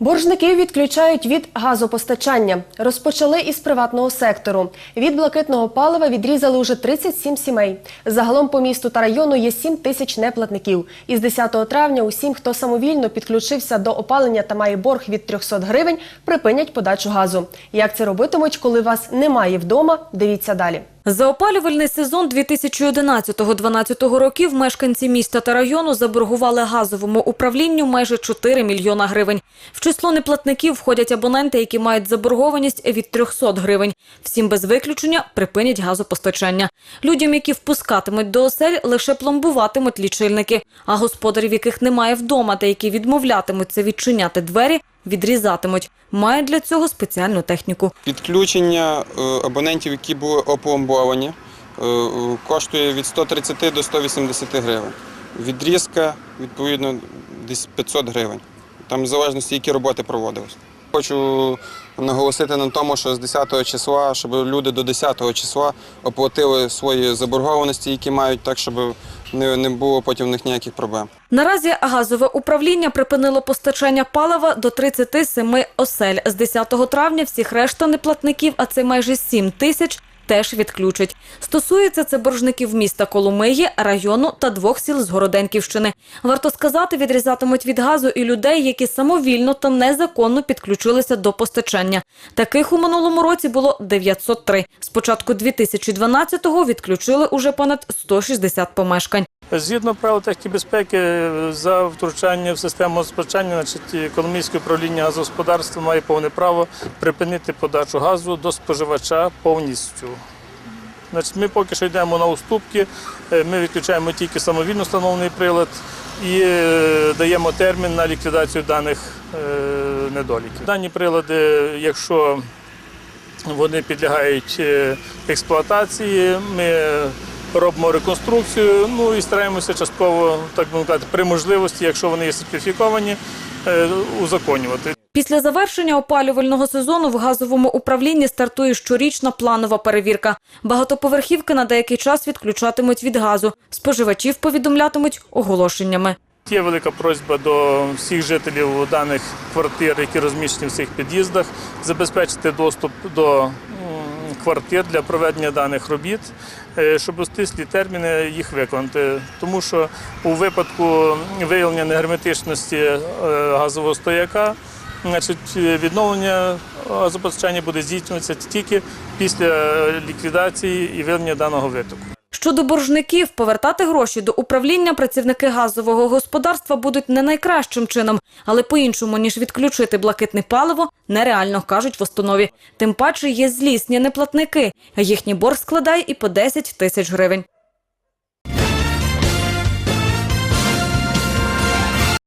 Боржників відключають від газопостачання. Розпочали із приватного сектору. Від блакитного палива відрізали уже 37 сімей. Загалом по місту та району є 7 тисяч неплатників. Із 10 травня усім, хто самовільно підключився до опалення та має борг від 300 гривень, припинять подачу газу. Як це робитимуть, коли вас немає вдома? Дивіться далі. За опалювальний сезон 2011-2012 років мешканці міста та району заборгували газовому управлінню майже 4 мільйона гривень. В число неплатників входять абоненти, які мають заборгованість від 300 гривень. Всім без виключення припинять газопостачання. Людям, які впускатимуть до осель, лише пломбуватимуть лічильники. А господарів, яких немає вдома та які відмовлятимуться відчиняти двері, відрізатимуть. Мають для цього спеціальну техніку. Підключення е, абонентів, які були опломбовані, е, е, коштує від 130 до 180 гривень. Відрізка, відповідно, десь 500 гривень. Там в залежності, які роботи проводились. Хочу наголосити на тому, що з 10 числа, щоб люди до 10 числа оплатили свої заборгованості, які мають, так, щоб не, було потім в них ніяких проблем. Наразі газове управління припинило постачання палива до 37 осель. З 10 травня всіх решта неплатників, а це майже 7 тисяч, теж відключать. Стосується це боржників міста Коломиї, району та двох сіл з Городенківщини. Варто сказати, відрізатимуть від газу і людей, які самовільно та незаконно підключилися до постачання. Таких у минулому році було 903. З початку 2012-го відключили уже понад 160 помешкань. Згідно правил техніки безпеки, за втручання в систему газопостачання, значить, економічне управління газогосподарства має повне право припинити подачу газу до споживача повністю. Значить, ми поки що йдемо на уступки, е, ми відключаємо тільки самовільно встановлений прилад і е, даємо термін на ліквідацію даних е, недоліків. Дані прилади, якщо вони підлягають експлуатації, ми робимо реконструкцію, ну і стараємося частково, так би мовити, при можливості, якщо вони є сертифіковані, е, узаконювати. Після завершення опалювального сезону в газовому управлінні стартує щорічна планова перевірка. Багатоповерхівки на деякий час відключатимуть від газу. Споживачів повідомлятимуть оголошеннями. Є велика просьба до всіх жителів даних квартир, які розміщені в цих під'їздах, забезпечити доступ до квартир для проведення даних робіт, е, щоб у стислі терміни їх виконати. Тому що у випадку виявлення негерметичності е, газового стояка, значить, відновлення газопостачання буде здійснюватися тільки після ліквідації і виявлення даного витоку. Щодо боржників, повертати гроші до управління працівники газового господарства будуть не найкращим чином, але по-іншому, ніж відключити блакитне паливо, нереально, кажуть в установі. Тим паче є злісні неплатники, а їхній борг складає і по 10 тисяч гривень.